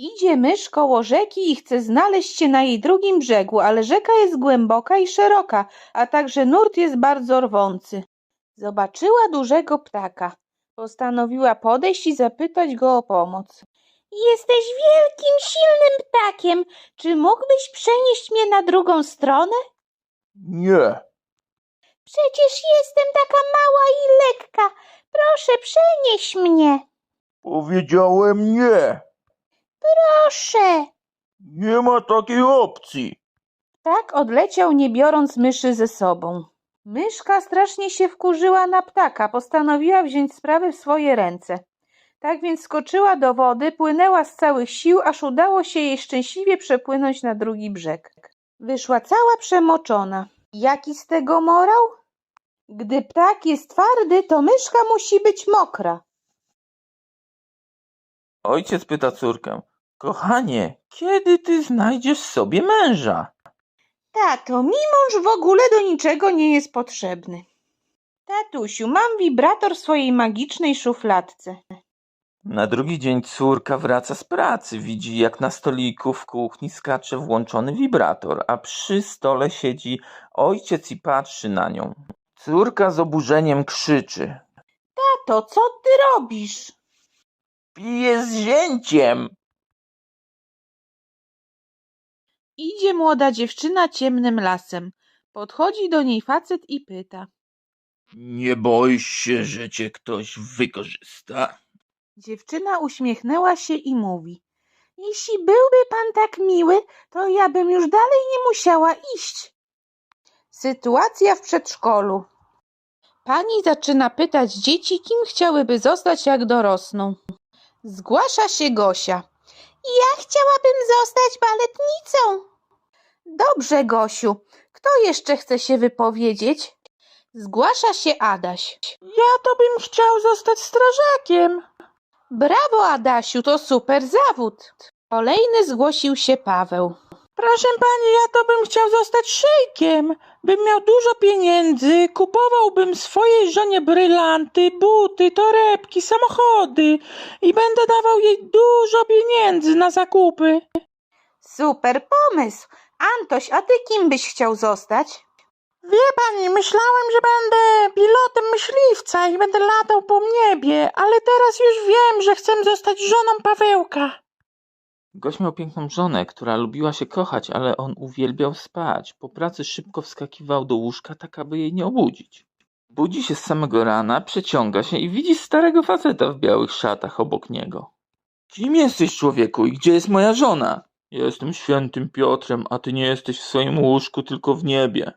Idzie mysz koło rzeki i chce znaleźć się na jej drugim brzegu, ale rzeka jest głęboka i szeroka, a także nurt jest bardzo rwący. Zobaczyła dużego ptaka. Postanowiła podejść i zapytać go o pomoc. Jesteś wielkim, silnym ptakiem. Czy mógłbyś przenieść mnie na drugą stronę? Nie, Przecież jestem taka mała i lekka. Proszę, przenieś mnie. powiedziałem nie. Proszę. Nie ma takiej opcji. Ptak odleciał, nie biorąc myszy ze sobą. Myszka strasznie się wkurzyła na ptaka, postanowiła wziąć sprawę w swoje ręce. Tak więc skoczyła do wody, płynęła z całych sił, aż udało się jej szczęśliwie przepłynąć na drugi brzeg. Wyszła cała przemoczona. Jaki z tego morał? Gdy ptak jest twardy, to myszka musi być mokra. Ojciec pyta córkę. Kochanie, kiedy ty znajdziesz sobie męża? Tato, mi mąż w ogóle do niczego nie jest potrzebny. Tatusiu, mam wibrator w swojej magicznej szufladce. Na drugi dzień córka wraca z pracy. Widzi, jak na stoliku w kuchni skacze włączony wibrator, a przy stole siedzi ojciec i patrzy na nią. Córka z oburzeniem krzyczy. Tato, co ty robisz? Piję z zięciem! Idzie młoda dziewczyna ciemnym lasem. Podchodzi do niej facet i pyta. Nie boisz się, że cię ktoś wykorzysta? Dziewczyna uśmiechnęła się i mówi. Jeśli byłby pan tak miły, to ja bym już dalej nie musiała iść. Sytuacja w przedszkolu. Pani zaczyna pytać dzieci, kim chciałyby zostać, jak dorosną. Zgłasza się Gosia. Ja chciałabym zostać baletnicą. Dobrze, Gosiu. Kto jeszcze chce się wypowiedzieć? Zgłasza się Adaś. Ja to bym chciał zostać strażakiem. Brawo, Adasiu, to super zawód. Kolejny zgłosił się Paweł. Proszę pani, ja to bym chciał zostać szejkiem. Bym miał dużo pieniędzy, kupowałbym swojej żonie brylanty, buty, torebki, samochody i będę dawał jej dużo pieniędzy na zakupy. Super pomysł. Antoś, a ty kim byś chciał zostać? Wie pani, myślałem, że będę pilotem myśliwca i będę latał po niebie, ale teraz już wiem, że chcę zostać żoną Pawełka. Gość miał piękną żonę, która lubiła się kochać, ale on uwielbiał spać. Po pracy szybko wskakiwał do łóżka, tak aby jej nie obudzić. Budzi się z samego rana, przeciąga się i widzi starego faceta w białych szatach obok niego. Kim jesteś, człowieku, i gdzie jest moja żona? Jestem świętym Piotrem, a ty nie jesteś w swoim łóżku, tylko w niebie.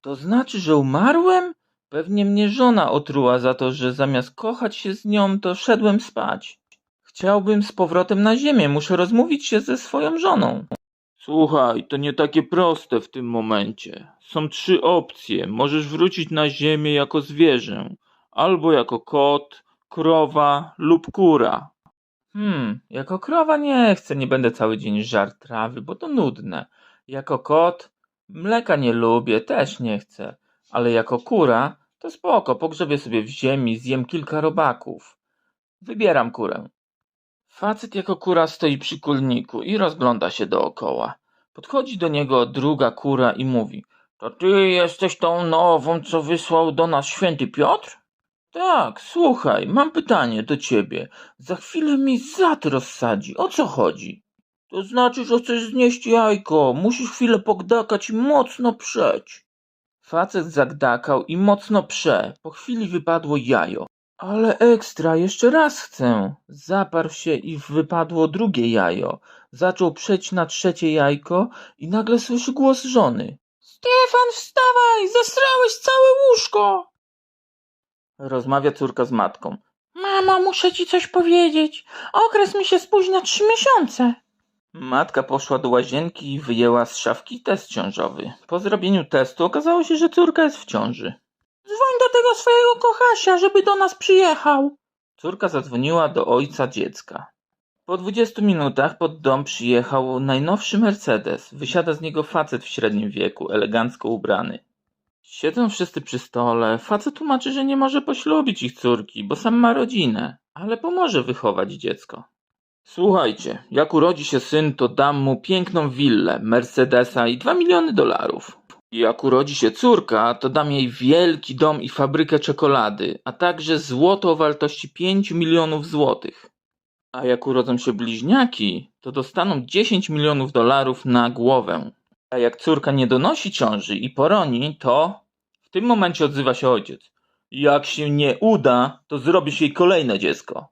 To znaczy, że umarłem? Pewnie mnie żona otruła za to, że zamiast kochać się z nią, to szedłem spać. Chciałbym z powrotem na ziemię, muszę rozmówić się ze swoją żoną. Słuchaj, to nie takie proste w tym momencie. Są trzy opcje. Możesz wrócić na ziemię jako zwierzę, albo jako kot, krowa lub kura. Hmm, jako krowa nie chcę, nie będę cały dzień żar trawy, bo to nudne. Jako kot Mleka nie lubię, też nie chcę, ale jako kura to spoko, pogrzebię sobie w ziemi, zjem kilka robaków. Wybieram kurę. Facet jako kura stoi przy kulniku i rozgląda się dookoła. Podchodzi do niego druga kura i mówi: To ty jesteś tą nową, co wysłał do nas święty Piotr? Tak, słuchaj, mam pytanie do ciebie. Za chwilę mi zad rozsadzi. O co chodzi? To znaczy, że chcesz znieść jajko. Musisz chwilę pogdakać i mocno przeć. Facet zagdakał i mocno prze. Po chwili wypadło jajo. Ale ekstra, jeszcze raz chcę. Zaparł się i wypadło drugie jajo. Zaczął przeć na trzecie jajko i nagle słyszy głos żony. Stefan, wstawaj, zasrałeś całe łóżko. Rozmawia córka z matką. Mamo, muszę ci coś powiedzieć. Okres mi się spóźnia trzy miesiące. Matka poszła do łazienki i wyjęła z szafki test ciążowy. Po zrobieniu testu okazało się, że córka jest w ciąży. Dzwoń do tego swojego kochasia, żeby do nas przyjechał. Córka zadzwoniła do ojca dziecka. Po dwudziestu minutach pod dom przyjechał najnowszy Mercedes. Wysiada z niego facet w średnim wieku, elegancko ubrany. Siedzą wszyscy przy stole. Facet tłumaczy, że nie może poślubić ich córki, bo sam ma rodzinę, ale pomoże wychować dziecko. Słuchajcie, jak urodzi się syn, to dam mu piękną willę, Mercedesa i 2 miliony dolarów. I jak urodzi się córka, to dam jej wielki dom i fabrykę czekolady, a także złoto o wartości 5 milionów złotych. A jak urodzą się bliźniaki, to dostaną 10 milionów dolarów na głowę. A jak córka nie donosi ciąży i poroni, to w tym momencie odzywa się ojciec. Jak się nie uda, to zrobisz jej kolejne dziecko.